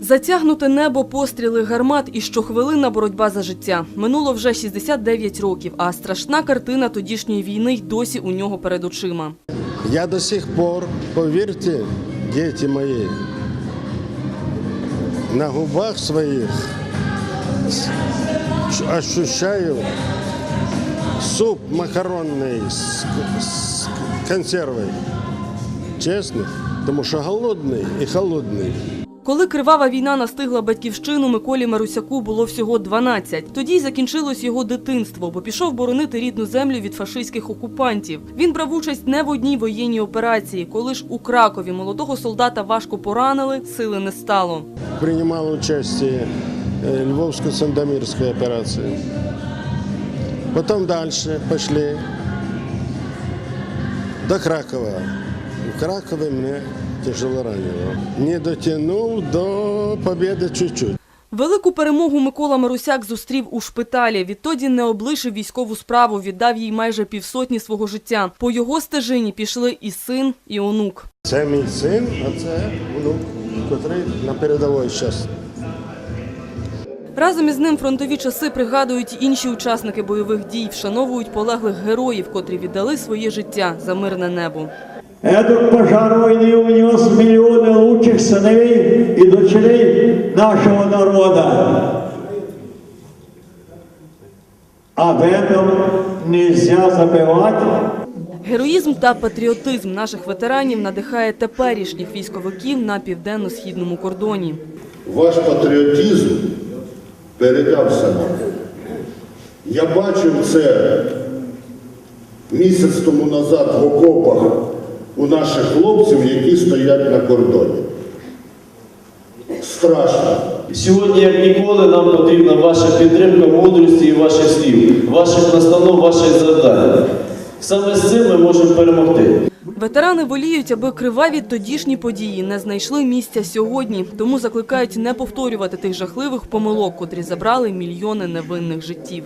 Затягнуте небо, постріли гармат і щохвилинна боротьба за життя. Минуло вже 69 років, а страшна картина тодішньої війни й досі у нього перед очима. Я до сих пор, поверьте, дети мои, на губах своих с- ощущаю суп макаронный с, с консервой. Честно, потому что голодный и холодный. Коли кривава війна настигла батьківщину, Миколі Марусяку було всього 12. Тоді й закінчилось його дитинство, бо пішов боронити рідну землю від фашистських окупантів. Він брав участь не в одній воєнній операції. Коли ж у Кракові молодого солдата важко поранили, сили не стало. Принимал участие э, Львовско-Сандомирской операции. Потом дальше пошли до Кракова. В Кракове мне тяжело ранило. Не дотянул до победы чуть-чуть. Велику перемогу Микола Марусяк зустрів у шпиталі. Відтоді не облишив військову справу, віддав їй майже півсотні свого життя. По його стежині пішли і син, і онук. Це мій син, а це внук, який на передовій зараз. Разом із ним фронтові часи пригадують інші учасники бойових дій, вшановують полеглих героїв, котрі віддали своє життя за мирне небо. Этот пожар войны унес миллионы лучших сыновей и дочерей нашего народа. Об этом нельзя забывать. Героїзм та патріотизм наших ветеранів надихає теперішніх військовиків на південно-східному кордоні. Ваш патріотизм передався нам. Я бачив це місяць тому назад в окопах у наших хлопців, які стоять на кордоні. Страшно. Сьогодні, як ніколи, нам потрібна ваша підтримка мудрості і ваших слів, ваших настанов, ваших завдань. Саме з цим ми можемо перемогти. Ветерани воліють, аби криваві тодішні події не знайшли місця сьогодні, тому закликають не повторювати тих жахливих помилок, котрі забрали мільйони невинних життів.